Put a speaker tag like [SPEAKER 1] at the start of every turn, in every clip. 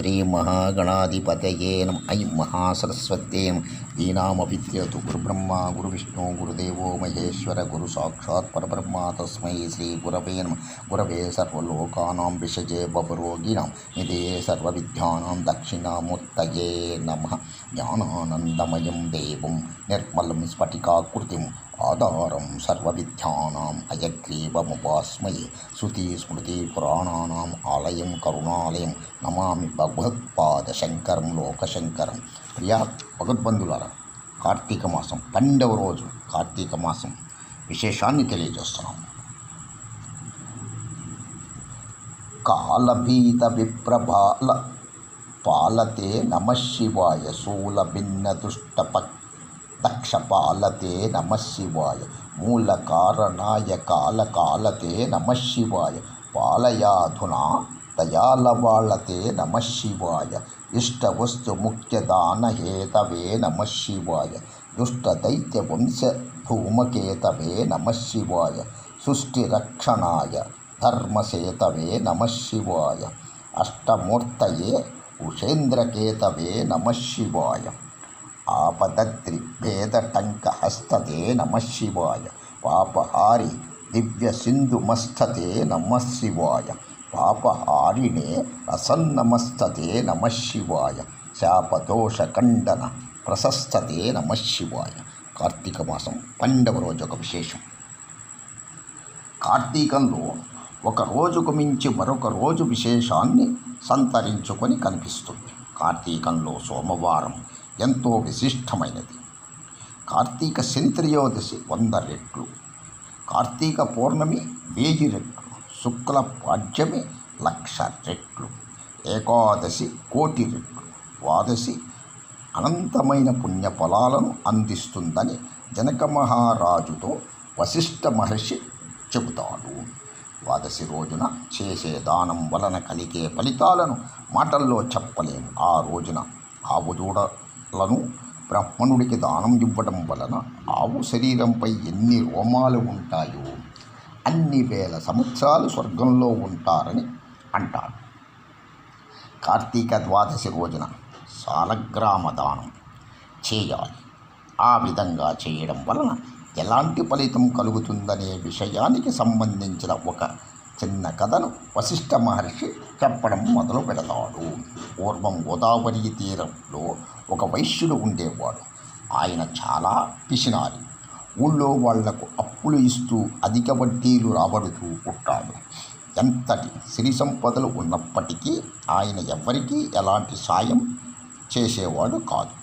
[SPEAKER 1] శ్రీ మహాగణాధిపతయే నమ ఐ మహాసరస్వతే దీనామవిద్యతు గురుబ్రహ్మ గురువిష్ణు గురుదేవో మహేశ్వర గురు సాక్షాత్ పరబ్రహ్మ తస్మై శ్రీ గురవే నమ గురవే సర్వలోకానాం విషజే బపరోగిణాం నిదే సర్వవిద్యానాం దక్షిణామూర్తయే నమ జ్ఞానానందమయం దేవం నిర్మలం స్ఫటికాకృతిం ஆதாரம் சர்வவித்யானாம் அயக்ரீபமுபாஸ்மை ஸ்ருதி ஸ்மிருதி புராணானாம் ஆலயம் கருணாலயம் நமாமி பகவத்பாத சங்கரம் லோகசங்கரம் ప్రియా భగవద్బంధులారా కార్తీక మాసం పన్నెండవ రోజు కార్తీక మాసం విశేషాన్ని తెలియజేస్తున్నాం కాలభీత విప్రభాల పాలతే నమ శివాయ శూల భిన్న దుష్టపక్ తక్షపాలతే నమశివాయ మూల కారణాయ కాలకాలతే నమశివాయ పాలయాధునా దయాలవాళతే నమశివాయ ఇష్టవస్తు ముఖ్యదానహేతవే నమశివాయ దుష్టదైత్య వంశ భూమకేతవే నమశివాయ సృష్టిరక్షణాయ ధర్మసేతవే నమశివాయ అష్టమూర్తయే ఉషేంద్రకేతవే నమశివాయ హస్తే నమ శివాయ పాపహారి సింధుమస్తే నమ శివాయ పాపహారిణే రసన్నమస్తే నమ శివాయ శాపదోషఖండన ప్రశస్తే నమ శివాయ కార్తీక మాసం పండవ రోజు ఒక విశేషం కార్తీకంలో ఒక రోజుకు మించి మరొక రోజు విశేషాన్ని సంతరించుకొని కనిపిస్తుంది కార్తీకంలో సోమవారం ఎంతో విశిష్టమైనది కార్తీక శనిత్రయోదశి వంద రెట్లు కార్తీక పౌర్ణమి వేయి రెట్లు శుక్ల పాడ్యమి లక్ష రెట్లు ఏకాదశి కోటి రెట్లు ద్వాదశి అనంతమైన పుణ్యఫలాలను అందిస్తుందని జనక మహారాజుతో వశిష్ఠ మహర్షి చెబుతాడు ద్వాదశి రోజున చేసే దానం వలన కలిగే ఫలితాలను మాటల్లో చెప్పలేము ఆ రోజున ఆవు లను బ్రాహ్మణుడికి దానం ఇవ్వడం వలన ఆవు శరీరంపై ఎన్ని రోమాలు ఉంటాయో అన్ని వేల సంవత్సరాలు స్వర్గంలో ఉంటారని అంటారు కార్తీక ద్వాదశి రోజున సాలగ్రామ దానం చేయాలి ఆ విధంగా చేయడం వలన ఎలాంటి ఫలితం కలుగుతుందనే విషయానికి సంబంధించిన ఒక చిన్న కథను వశిష్ఠ మహర్షి చెప్పడం మొదలు పెడతాడు పూర్వం గోదావరి తీరంలో ఒక వైశ్యుడు ఉండేవాడు ఆయన చాలా పిసినారి ఊళ్ళో వాళ్లకు అప్పులు ఇస్తూ అధిక వడ్డీలు రాబడుతూ ఉంటాడు ఎంతటి సిరి సంపదలు ఉన్నప్పటికీ ఆయన ఎవ్వరికీ ఎలాంటి సాయం చేసేవాడు కాదు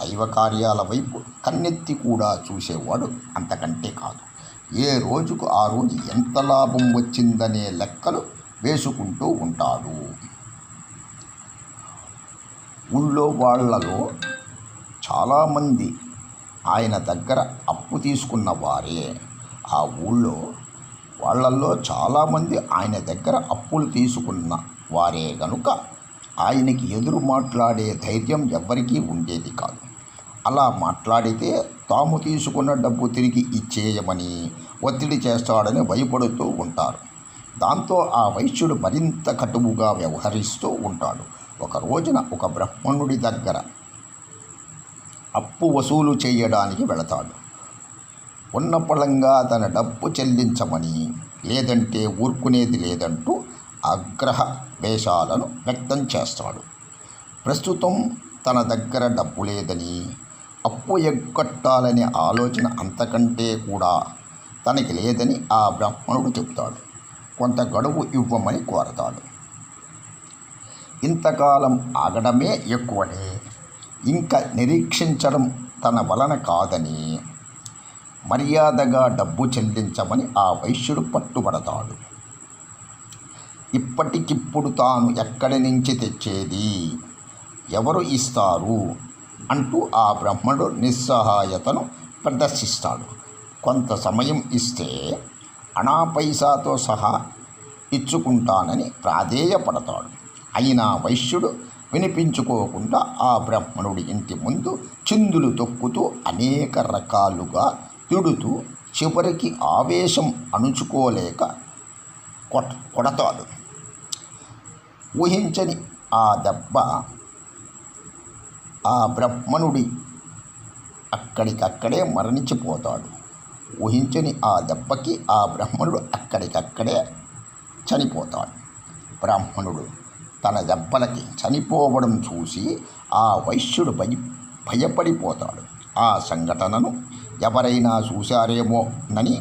[SPEAKER 1] దైవ కార్యాల వైపు కన్నెత్తి కూడా చూసేవాడు అంతకంటే కాదు ఏ రోజుకు ఆ రోజు ఎంత లాభం వచ్చిందనే లెక్కలు వేసుకుంటూ ఉంటాడు ఊళ్ళో వాళ్లలో చాలామంది ఆయన దగ్గర అప్పు తీసుకున్న వారే ఆ ఊళ్ళో వాళ్ళల్లో చాలామంది ఆయన దగ్గర అప్పులు తీసుకున్న వారే గనుక ఆయనకి ఎదురు మాట్లాడే ధైర్యం ఎవ్వరికీ ఉండేది కాదు అలా మాట్లాడితే తాము తీసుకున్న డబ్బు తిరిగి ఇచ్చేయమని ఒత్తిడి చేస్తాడని భయపడుతూ ఉంటారు దాంతో ఆ వైశ్యుడు మరింత కటువుగా వ్యవహరిస్తూ ఉంటాడు ఒక రోజున ఒక బ్రహ్మణుడి దగ్గర అప్పు వసూలు చేయడానికి వెళతాడు ఉన్న పొలంగా తన డబ్బు చెల్లించమని లేదంటే ఊరుకునేది లేదంటూ ఆగ్రహ వేషాలను వ్యక్తం చేస్తాడు ప్రస్తుతం తన దగ్గర డబ్బు లేదని అప్పు ఎగ్గొట్టాలనే ఆలోచన అంతకంటే కూడా తనకి లేదని ఆ బ్రాహ్మణుడు చెప్తాడు కొంత గడువు ఇవ్వమని కోరతాడు ఇంతకాలం ఆగడమే ఎక్కువని ఇంకా నిరీక్షించడం తన వలన కాదని మర్యాదగా డబ్బు చెల్లించమని ఆ వైశ్యుడు పట్టుబడతాడు ఇప్పటికిప్పుడు తాను ఎక్కడి నుంచి తెచ్చేది ఎవరు ఇస్తారు అంటూ ఆ బ్రహ్మడు నిస్సహాయతను ప్రదర్శిస్తాడు కొంత సమయం ఇస్తే అణా పైసాతో సహా ఇచ్చుకుంటానని ప్రాధేయపడతాడు అయినా వైశ్యుడు వినిపించుకోకుండా ఆ బ్రహ్మణుడి ఇంటి ముందు చిందులు తొక్కుతూ అనేక రకాలుగా తిడుతూ చివరికి ఆవేశం అణుచుకోలేక కొట్ కొడతాడు ఊహించని ఆ దెబ్బ ఆ బ్రహ్మణుడి అక్కడికక్కడే మరణించిపోతాడు ఊహించని ఆ దెబ్బకి ఆ బ్రహ్మణుడు అక్కడికక్కడే చనిపోతాడు బ్రాహ్మణుడు తన దెబ్బలకి చనిపోవడం చూసి ఆ వైశ్యుడు భయ భయపడిపోతాడు ఆ సంఘటనను ఎవరైనా చూశారేమో నని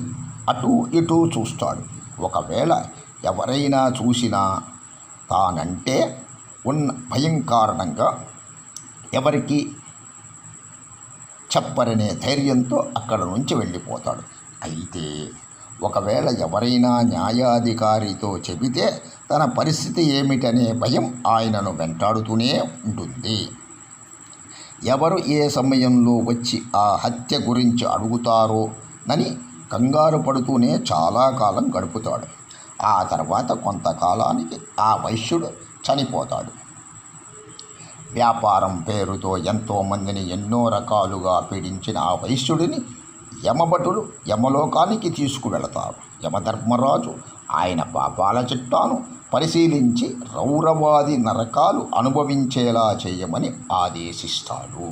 [SPEAKER 1] అటు ఇటు చూస్తాడు ఒకవేళ ఎవరైనా చూసినా తానంటే ఉన్న భయం కారణంగా ఎవరికి చెప్పరనే ధైర్యంతో అక్కడ నుంచి వెళ్ళిపోతాడు అయితే ఒకవేళ ఎవరైనా న్యాయాధికారితో చెబితే తన పరిస్థితి ఏమిటనే భయం ఆయనను వెంటాడుతూనే ఉంటుంది ఎవరు ఏ సమయంలో వచ్చి ఆ హత్య గురించి అడుగుతారో నని కంగారు పడుతూనే చాలా కాలం గడుపుతాడు ఆ తర్వాత కొంతకాలానికి ఆ వైశ్యుడు చనిపోతాడు వ్యాపారం పేరుతో ఎంతోమందిని ఎన్నో రకాలుగా పీడించిన ఆ వైశ్యుడిని యమభటులు యమలోకానికి తీసుకువెళతారు యమధర్మరాజు ఆయన పాపాల చిట్టాను పరిశీలించి రౌరవాది నరకాలు అనుభవించేలా చేయమని ఆదేశిస్తాడు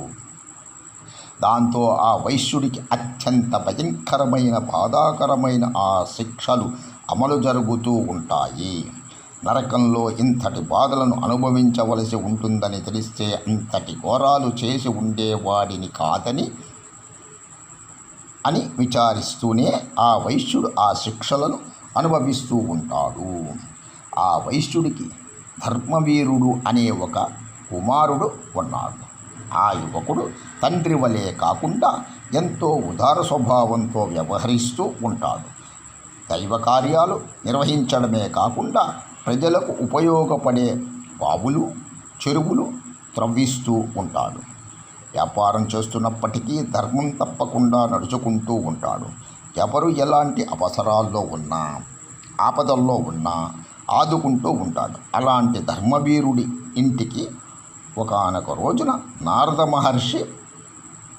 [SPEAKER 1] దాంతో ఆ వైశ్యుడికి అత్యంత భయంకరమైన బాధాకరమైన ఆ శిక్షలు అమలు జరుగుతూ ఉంటాయి నరకంలో ఇంతటి బాధలను అనుభవించవలసి ఉంటుందని తెలిస్తే అంతటి ఘోరాలు చేసి ఉండేవాడిని కాదని అని విచారిస్తూనే ఆ వైశ్యుడు ఆ శిక్షలను అనుభవిస్తూ ఉంటాడు ఆ వైశ్యుడికి ధర్మవీరుడు అనే ఒక కుమారుడు ఉన్నాడు ఆ యువకుడు తండ్రి వలె కాకుండా ఎంతో ఉదార స్వభావంతో వ్యవహరిస్తూ ఉంటాడు దైవ కార్యాలు నిర్వహించడమే కాకుండా ప్రజలకు ఉపయోగపడే బావులు చెరువులు త్రవ్విస్తూ ఉంటాడు వ్యాపారం చేస్తున్నప్పటికీ ధర్మం తప్పకుండా నడుచుకుంటూ ఉంటాడు ఎవరు ఎలాంటి అవసరాల్లో ఉన్నా ఆపదల్లో ఉన్నా ఆదుకుంటూ ఉంటాడు అలాంటి ధర్మవీరుడి ఇంటికి ఒకనొక రోజున నారద మహర్షి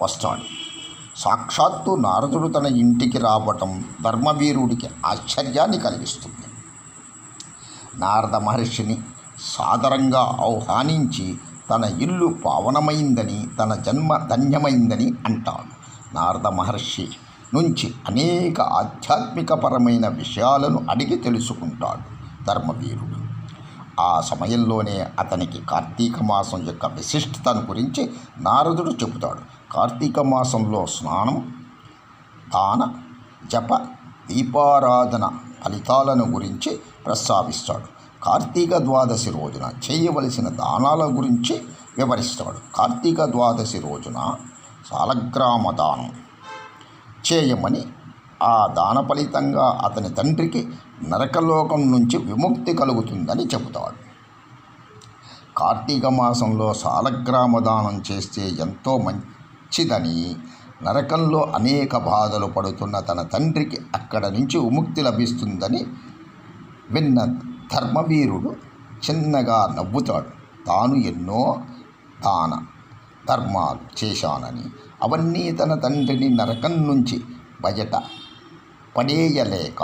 [SPEAKER 1] వస్తాడు సాక్షాత్తు నారదుడు తన ఇంటికి రావటం ధర్మవీరుడికి ఆశ్చర్యాన్ని కలిగిస్తుంది నారద మహర్షిని సాదరంగా ఆహ్వానించి తన ఇల్లు పావనమైందని తన జన్మ ధన్యమైందని అంటాడు నారద మహర్షి నుంచి అనేక ఆధ్యాత్మికపరమైన విషయాలను అడిగి తెలుసుకుంటాడు ధర్మవీరుడు ఆ సమయంలోనే అతనికి కార్తీక మాసం యొక్క విశిష్టతను గురించి నారదుడు చెబుతాడు కార్తీక మాసంలో స్నానం దాన జప దీపారాధన ఫలితాలను గురించి ప్రస్తావిస్తాడు కార్తీక ద్వాదశి రోజున చేయవలసిన దానాల గురించి వివరిస్తాడు కార్తీక ద్వాదశి రోజున సాలగ్రామ దానం చేయమని ఆ దాన ఫలితంగా అతని తండ్రికి నరకలోకం నుంచి విముక్తి కలుగుతుందని చెబుతాడు కార్తీక మాసంలో సాలగ్రామ దానం చేస్తే ఎంతో మంచిదని నరకంలో అనేక బాధలు పడుతున్న తన తండ్రికి అక్కడ నుంచి ఉముక్తి లభిస్తుందని విన్న ధర్మవీరుడు చిన్నగా నవ్వుతాడు తాను ఎన్నో దాన ధర్మాలు చేశానని అవన్నీ తన తండ్రిని నరకం నుంచి బయట పడేయలేక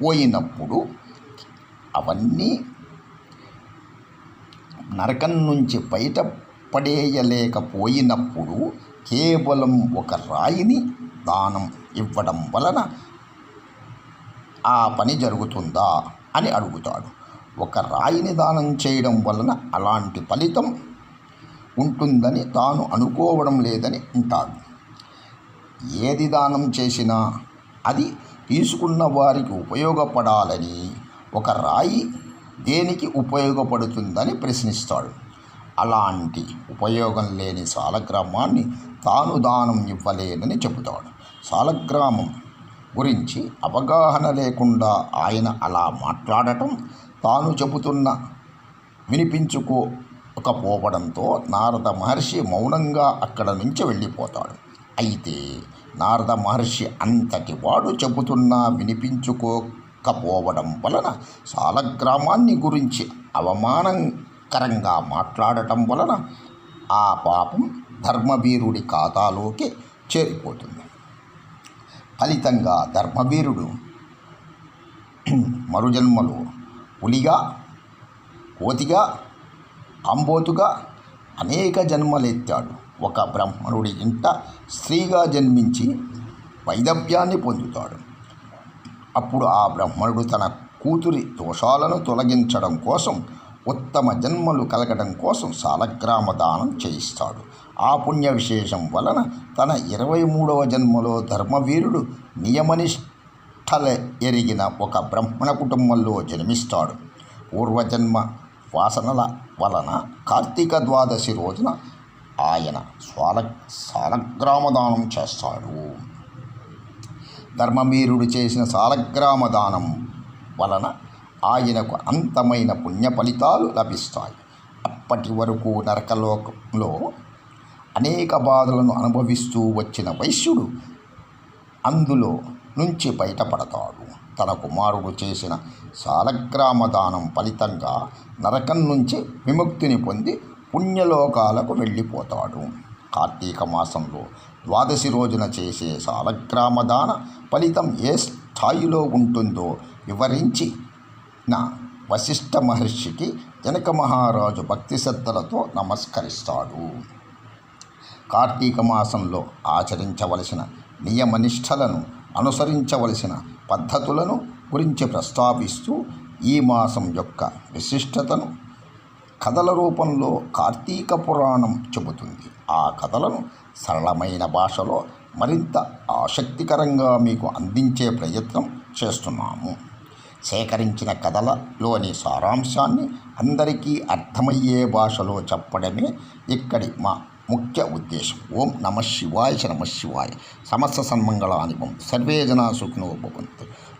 [SPEAKER 1] పోయినప్పుడు అవన్నీ నరకం నుంచి బయట పడేయలేకపోయినప్పుడు కేవలం ఒక రాయిని దానం ఇవ్వడం వలన ఆ పని జరుగుతుందా అని అడుగుతాడు ఒక రాయిని దానం చేయడం వలన అలాంటి ఫలితం ఉంటుందని తాను అనుకోవడం లేదని అంటాడు ఏది దానం చేసినా అది తీసుకున్న వారికి ఉపయోగపడాలని ఒక రాయి దేనికి ఉపయోగపడుతుందని ప్రశ్నిస్తాడు అలాంటి ఉపయోగం లేని సాలగ్రామాన్ని తాను దానం ఇవ్వలేనని చెబుతాడు సాలగ్రామం గురించి అవగాహన లేకుండా ఆయన అలా మాట్లాడటం తాను చెబుతున్న వినిపించుకోకపోవడంతో నారద మహర్షి మౌనంగా అక్కడ నుంచి వెళ్ళిపోతాడు అయితే నారద మహర్షి అంతటి వాడు చెబుతున్నా వినిపించుకోకపోవడం వలన సాలగ్రామాన్ని గురించి అవమానం కరంగా మాట్లాడటం వలన ఆ పాపం ధర్మవీరుడి ఖాతాలోకి చేరిపోతుంది ఫలితంగా ధర్మవీరుడు మరుజన్మలో పులిగా కోతిగా అంబోతుగా అనేక జన్మలెత్తాడు ఒక బ్రాహ్మణుడి ఇంట స్త్రీగా జన్మించి వైదవ్యాన్ని పొందుతాడు అప్పుడు ఆ బ్రాహ్మణుడు తన కూతురి దోషాలను తొలగించడం కోసం ఉత్తమ జన్మలు కలగడం కోసం సాలగ్రామ దానం చేయిస్తాడు ఆ పుణ్య విశేషం వలన తన ఇరవై మూడవ జన్మలో ధర్మవీరుడు నియమనిష్టల ఎరిగిన ఒక బ్రహ్మణ కుటుంబంలో జన్మిస్తాడు పూర్వజన్మ వాసనల వలన కార్తీక ద్వాదశి రోజున ఆయన స్వాల సాలగ్రామదానం చేస్తాడు ధర్మవీరుడు చేసిన సాలగ్రామదానం వలన ఆయనకు అంతమైన పుణ్య ఫలితాలు లభిస్తాయి అప్పటి వరకు నరకలోకంలో అనేక బాధలను అనుభవిస్తూ వచ్చిన వైశ్యుడు అందులో నుంచి బయటపడతాడు తన కుమారుడు చేసిన సాలగ్రామ దానం ఫలితంగా నరకం నుంచి విముక్తిని పొంది పుణ్యలోకాలకు వెళ్ళిపోతాడు కార్తీక మాసంలో ద్వాదశి రోజున చేసే సాలగ్రామ దాన ఫలితం ఏ స్థాయిలో ఉంటుందో వివరించి నా వశిష్ఠ మహర్షికి జనక మహారాజు భక్తి శ్రద్ధలతో నమస్కరిస్తాడు కార్తీక మాసంలో ఆచరించవలసిన నియమనిష్టలను అనుసరించవలసిన పద్ధతులను గురించి ప్రస్తావిస్తూ ఈ మాసం యొక్క విశిష్టతను కథల రూపంలో కార్తీక పురాణం చెబుతుంది ఆ కథలను సరళమైన భాషలో మరింత ఆసక్తికరంగా మీకు అందించే ప్రయత్నం చేస్తున్నాము సేకరించిన కథలలోని సారాంశాన్ని అందరికీ అర్థమయ్యే భాషలో చెప్పడమే ఇక్కడి మా ముఖ్య ఉద్దేశం ఓం నమ శివాయ నమ శివాయ సమస్త సన్మంగళానిపం సర్వే జనా సుఖినో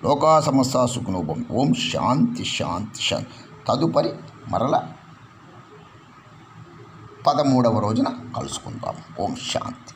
[SPEAKER 1] లోకా సమస్త సుఖినో ఓం శాంతి శాంతి శాంతి తదుపరి మరల పదమూడవ రోజున కలుసుకుందాం ఓం శాంతి